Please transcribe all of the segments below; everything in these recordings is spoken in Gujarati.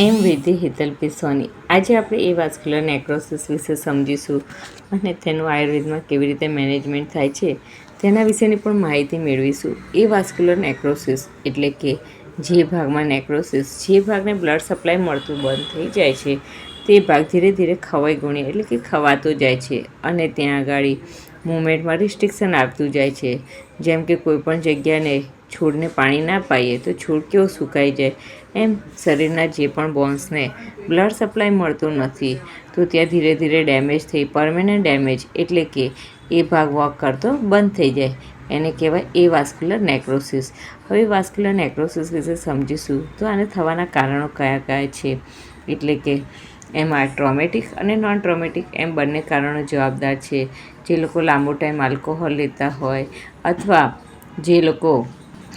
એમ વિધિ હિતલ પિસોની આજે આપણે એ વાસ્ક્યુલર નેક્રોસિસ વિશે સમજીશું અને તેનું આયુર્વેદમાં કેવી રીતે મેનેજમેન્ટ થાય છે તેના વિશેની પણ માહિતી મેળવીશું. એ વાસ્ક્યુલર નેક્રોસિસ એટલે કે જે ભાગમાં નેક્રોસિસ જે ભાગને બ્લડ સપ્લાય મળતું બંધ થઈ જાય છે, તે ભાગ ધીરે ધીરે ખવાઈ ગુણે, એટલે કે ખવાતો જાય છે. અને ત્યાં આગળ મુવમેન્ટમાં રિસ્ટ્રિક્શન આવતું જાય છે. જેમ કે કોઈપણ જગ્યાને છોડને પાણી ના પાઈએ તો છોડ કેવો સુકાઈ જાય. એમ શરીરના જે પણ બોન્સને બ્લડ સપ્લાય મળતો નથી. તો ત્યાં ધીરે ધીરે ડેમેજ થઈ પરમેનન્ટ ડેમેજ એટલે કે એ ભાગ વોક કરતો બંધ થઈ જાય. એને કહેવાય એ વાસ્ક્યુલર નેક્રોસિસ હવે વાસ્ક્યુલર નેક્રોસિસ વિશે સમજીશું તો આને થવાના કારણો કયા કયા છે? એટલે કે એમાં ટ્રોમેટિક અને નોન ટ્રોમેટિક એમ બંને કારણો જવાબદાર છે. જે લોકો લાંબો ટાઈમ આલ્કોહોલ લેતા હોય અથવા જે લોકો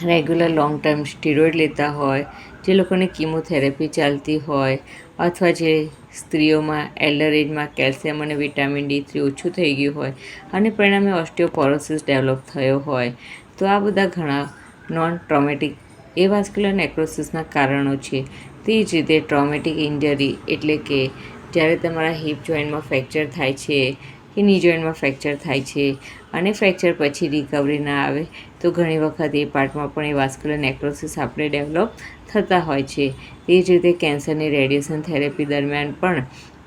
રેગ્યુલર લોંગ ટર્મ સ્ટીરોઇડ લેતા હોય, જે લોકોને કીમોથેરેપી ચાલતી હોય અથવા જે સ્ત્રીઓમાં એલ્ડર એજમાં કેલ્શિયમ અને વિટામિન ડી થ્રી ઓછું થઈ ગયું હોય અને પરિણામે ઓસ્ટિયોપોરોસિસ ડેવલપ થયો હોય, તો આ બધા ઘણા નોન ટ્રોમેટિક એ વાસ્ક્યુલર નેક્રોસિસના કારણો છે. તે જ રીતે ટ્રોમેટિક ઇન્જરી એટલે કે જ્યારે તમારા હિપ જોઈન્ટમાં ફ્રેક્ચર થાય છે કે ની જોઈન્ટમાં ફ્રેક્ચર થાય છે અને ફ્રેક્ચર પછી રિકવરી ના આવે, તો ઘણી વખત એ પાર્ટમાં પણ એ વાસ્ક્યુલર નેક્રોસિસ આપણે ડેવલપ થતા હોય છે. તે જ રીતે કેન્સરની રેડિયેશન થેરેપી દરમિયાન પણ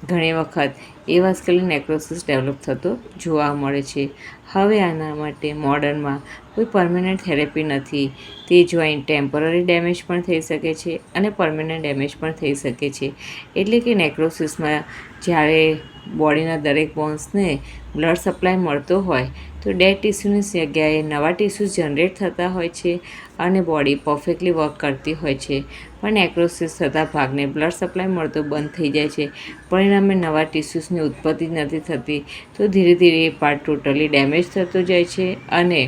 ઘણી વખત એ વાસ્ક્યુલર નેક્રોસિસ ડેવલપ થતો જોવા મળે છે. હવે આના માટે મોડર્નમાં કોઈ પરમેનન્ટ થેરેપી નથી. તે જોઈન્ટ ટેમ્પરરી ડેમેજ પણ થઈ શકે છે અને પરમેનન્ટ ડેમેજ પણ થઈ શકે છે. એટલે કે નેક્રોસિસમાં જ્યારે બોડીના દરેક બોન્સને બ્લડ સપ્લાય મળતો હોય તો ડેડ ટીસ્યુની જગ્યાએ નવા ટીસ્યુ જનરેટ થતા હોય છે અને બોડી પરફેક્ટલી વર્ક કરતી હોય છે. પણ એક્રોસિસ થતા ભાગને બ્લડ સપ્લાય મળતો બંધ થઈ જાય છે. પરિણામે નવા ટીસ્યુસની ઉત્પત્તિ નથી થતી તો ધીરે ધીરે એ પાર્ટ ટોટલી ડેમેજ થતો જાય છે અને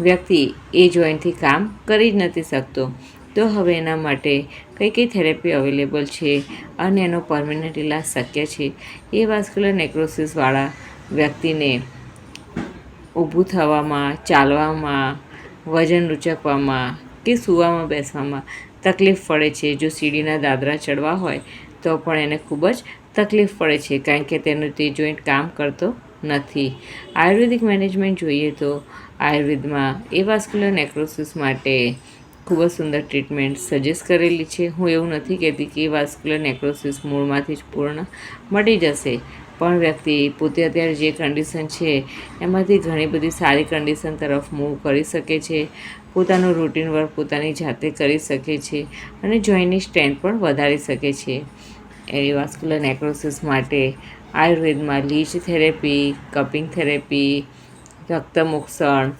વ્યક્તિ એ જોઈન્ટથી કામ કરી જ નથી શકતો. તો હવે એના માટે કઈ કઈ થેરેપી અવેલેબલ છે અને એનો પરમિનન્ટ ઇલાજ શક્ય છે? એ વાસ્ક્યુલર નેક્રોસિસવાળા વ્યક્તિને ઊભું થવામાં, ચાલવામાં, વજન ઉચકવામાં કે સૂવામાં, બેસવામાં તકલીફ પડે છે. જો સીડીના દાદરા ચડવા હોય તો પણ એને ખૂબ જ તકલીફ પડે છે કારણ કે તેનું તે જોઈન્ટ કામ કરતો નથી. આયુર્વેદિક મેનેજમેન્ટ જોઈએ તો આયુર્વેદમાં એ વાસ્ક્યુલર નેક્રોસિસ માટે ખૂબ જ સુંદર ટ્રીટમેન્ટ સજેસ્ટ કરેલી છે. હું એવું નથી કહેતી કે વાસ્ક્યુલર નેક્રોસિસ મૂળમાંથી જ પૂર્ણ મટી જશે. પણ વ્યક્તિ પોતે અત્યારે જે કન્ડિશન છે, એમાંથી ઘણી બધી સારી કન્ડિશન તરફ મૂવ કરી શકે છે. પોતાનું રૂટીન વર્ક પોતાની જાતે કરી શકે છે અને જોઈન્ટની સ્ટ્રેન્થ પણ વધારી શકે છે. એવી વાસ્ક્યુલર નેક્રોસિસ માટે આયુર્વેદમાં લીચ થેરેપી, કપિંગ થેરેપી રક્તમોક્ષણ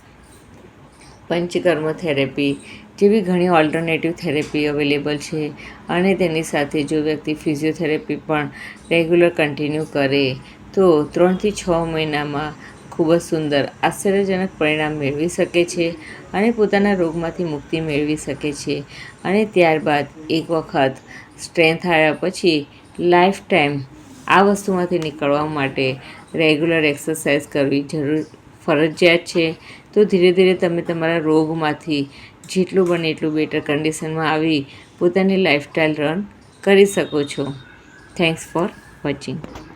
પંચકર્મ થેરેપી જેવી ઘણી ઓલ્ટરનેટિવ થેરેપી અવેલેબલ છે અને તેની સાથે જો વ્યક્તિ ફિઝિયોથેરેપી પણ રેગ્યુલર કન્ટિન્યુ કરે, તો ત્રણથી છ મહિનામાં ખૂબ જ સુંદર, આશ્ચર્યજનક પરિણામ મેળવી શકે છે અને પોતાના રોગમાંથી મુક્તિ મેળવી શકે છે. અને ત્યારબાદ એક વખત સ્ટ્રેન્થ આવ્યા પછી લાઈફ ટાઈમ આ વસ્તુમાંથી નીકળવા માટે રેગ્યુલર એક્સરસાઇઝ કરવી જરૂર ફરજિયાત છે. તો ધીરે ધીરે તમે તમારા રોગમાંથી જેટલું બને એટલું બેટર કન્ડિશનમાં આવી પોતાની લાઈફસ્ટાઈલ રન કરી શકો છો. Thanks for watching